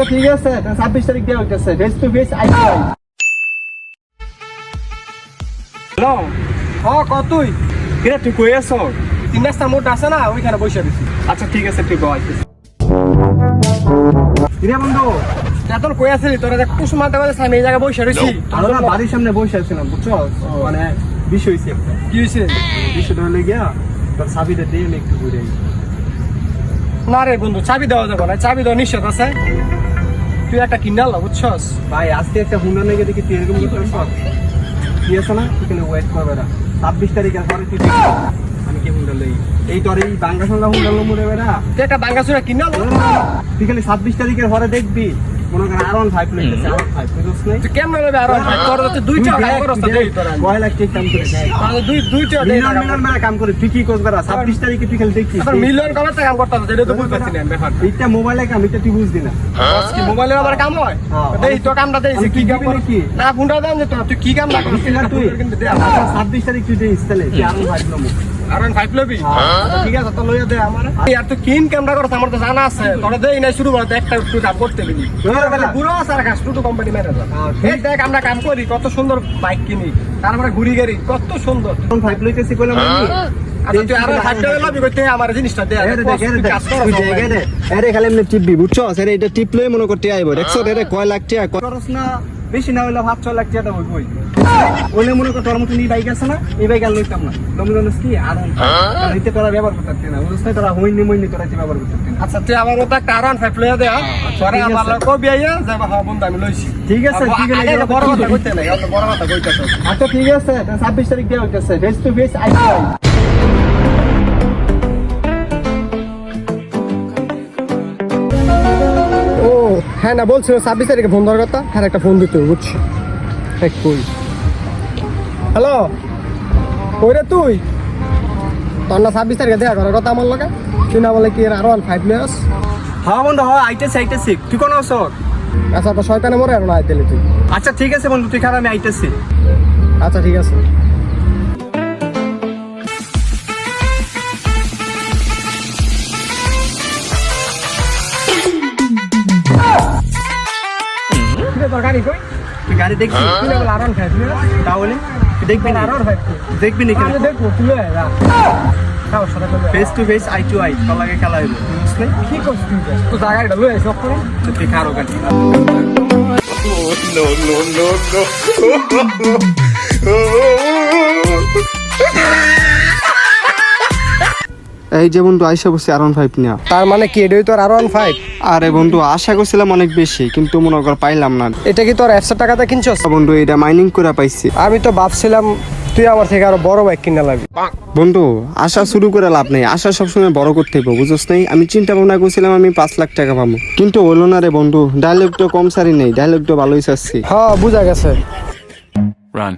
আচ্ছা ঠিক আছে ছাব্বিশ তারিখ দেওয়া হইতেছে। Face to face I hello. হ কতই কিরে তুই কই আছো? তিন রাস্তার মোট আছে না ওইখানে বসে দিছি আচ্ছা ঠিক আছে তুই বল কিরে বন্ধু তোর কই আছিলি? তোরা দেখ কুসুমা দেওয়া আমি এই জায়গায় বসে রয়েছি আমরা না বাড়ির সামনে বসে আছিলাম বুঝছ? মানে বিষয় হয়েছে কি হয়েছে বিষয়টা হলে গিয়া তোর চাবিটা দিয়ে আমি একটু ঘুরে না রে বন্ধু চাবি দেওয়া যাবে না চাবি দেওয়া নিশ্চিত আছে। তুই একটা কিনাল বুঝছস? ভাই আজকে একটা হুন্ডা নিয়ে দেখি তুই এরকম করতে কি আছে না? তুই কিন্তু ওয়েট করবে না ছাব্বিশ তারিখের পরে তুই আমি কি হুন্ডা লই? এই তোর এই বাঙ্গা সঙ্গা হুন্ডা লো মরে বেড়া তুই একটা বাঙ্গাসুরা কিনাল তুই খালি ছাব্বিশ তারিখের পরে দেখবি। মনে করেন আর ফাইভ লইতেছে আর ফাইভ বুঝছ নাই। তুই কেমন হবে আর তোর হচ্ছে দুইটা টাকা খরচ দেই কয় লাখ টাকা কাম করে তাহলে দুই দুইটা দেই মিলন মিলন মেলা কাম করে তুই কি করবে না ছাব্বিশ তারিখে তুই খালি দেখছিস কমার কাম করতে হবে এটা তো বুঝতে না ব্যাপার এইটা মোবাইলে কাম এটা তুই বুঝবি না। কি মোবাইলের আবার কাম হয়? হ্যাঁ। দেই তো কামটা দেই আমি কি কি কাম নাকি? না ফোনটা দাম যে তুই কি কাম না তুই কিন্তু দে আচ্ছা, ছাব্বিশ তারিখ তুই দিস তাহলে তুই আর ফাইভ লমু আর ফাইভ লবি? ঠিক আছে তো লইয়া দে আমার। আর তুই কিন কামটা করছ আমার তো জানা আছে। তোরা দেই না শুরু করতে একটা একটু কাম দিবি কাজ টুটু কোম্পানি এই দেখ আমরা কাম করি কত সুন্দর বাইক কিনি। তারপরে ঘুরি গাড়ি কত সুন্দর। ফাইভ লইতেছি কইলাম মনে আইব, দেখছ? কয় না, বেশি না হইলে পাঁচ ছয় লাখ টাকা দেবো, কই? ওলে মনে কর তোর মতন এই বাইক আছে না এই বাইক আর লইতাম না। তুমি জানিস কি আর এতে তোরা ব্যবহার করতে না বুঝছ না তোরা হইনি মইনি তোরা ব্যবহার করতে না আচ্ছা তুই আমার একটা আরন ফাইভ লইয়া দে হ্যাঁ? পরে ঠিক আমার। কবি আইয়া যাবা হ্যাঁ বন্ধু আমি লইছি। ঠিক আছে ঠিক আছে বড় কথা কইতে নাই বড় কথা আচ্ছা ঠিক আছে ছাব্বিশ তারিখ দেওয়া হইতেছে ফেস টু ফেস আই ও হ্যাঁ না বলছিল ছাব্বিশ তারিখে ফোন দেওয়ার কথা হ্যাঁ একটা ফোন দিতে বুঝছি। এক কই। হ্যালো? কই রে তুই? তোর না ছাব্বিশ তারিখে দেখা করার কথা আমার লগে? তুই না বলে কি আর ওয়ান ফাইভ নিয়ে হ্যাঁ বন্ধু হ্যাঁ আইতেছি আইতেছি। তুই কোন আছো আচ্ছা তো শয়তানে মরে আর না আইতেলি তুই। আচ্ছা ঠিক আছে বন্ধু তুই খারাপ আমি আইতেছি। আচ্ছা ঠিক আছে। তোর গাড়ি কই? তুই গাড়ি দেখবি তুই না বলে আর ওয়ান ফাইভ নিয়ে তাহলে তুই দেখবি দেখবি নাকি দেখব তুই face to face I two I লাগে খেলা হইব বুঝলি কি করছিস তুই তো জায়গাটা লয়ে সব করে তুই খারো গাড়ি এই যে বন্ধু আইসা বসে আর ফাইভ নিয়া। তার মানে কি এটাই তোর আর ওয়ান ফাইভ আরে বন্ধু আশা করছিলাম অনেক বেশি কিন্তু মনে কর পাইলাম না। এটা কি তোর একশো টাকাতে কিনছস? বন্ধু এটা মাইনিং করে পাইছি। আমি তো ভাবছিলাম তুই আমার থেকে আরও বড় বাইক কিনে লাগবি। বন্ধু আশা শুরু করে লাভ নেই। আশা সবসময় বড় করতে হইব বুঝছ নাই? আমি চিন্তা ভাবনা করছিলাম আমি পাঁচ লাখ টাকা পাবো। কিন্তু হলো না রে বন্ধু ডায়লগ তো কম সারি নেই ডায়লগ তো ভালোই চাচ্ছি। হ্যাঁ বুঝা গেছে। Run.